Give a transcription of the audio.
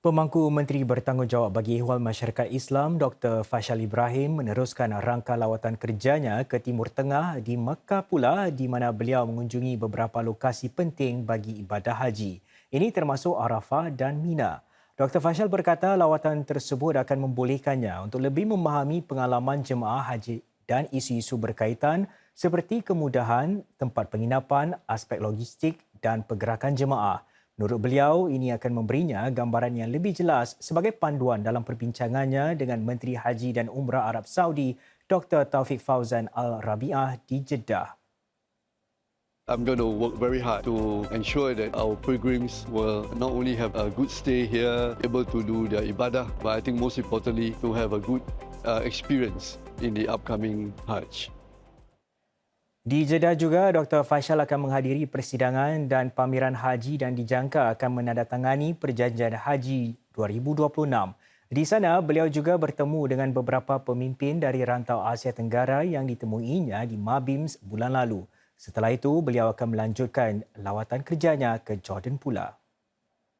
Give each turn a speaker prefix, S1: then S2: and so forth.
S1: Pemangku Menteri Bertanggungjawab bagi Ehwal Masyarakat Islam Dr. Fashal Ibrahim meneruskan rangka lawatan kerjanya ke Timur Tengah di Mekah pula di mana beliau mengunjungi beberapa lokasi penting bagi ibadah haji. Ini termasuk Arafah dan Mina. Dr. Fashal berkata lawatan tersebut akan membolehkannya untuk lebih memahami pengalaman jemaah haji dan isu-isu berkaitan seperti kemudahan, tempat penginapan, aspek logistik dan pergerakan jemaah. Menurut beliau, ini akan memberinya gambaran yang lebih jelas sebagai panduan dalam perbincangannya dengan Menteri Haji dan Umrah Arab Saudi, Dr. Taufik Fauzan Al-Rabi'ah di Jeddah.
S2: I'm going to work very hard to ensure that our pilgrims will not only have a good stay here, able to do their ibadah, but I think most importantly to have a good uh, experience in the upcoming Hajj.
S1: Di Jeddah juga, Dr. Faisal akan menghadiri persidangan dan pameran haji dan dijangka akan menandatangani perjanjian haji 2026. Di sana, beliau juga bertemu dengan beberapa pemimpin dari rantau Asia Tenggara yang ditemuinya di Mabims bulan lalu. Setelah itu, beliau akan melanjutkan lawatan kerjanya ke Jordan pula.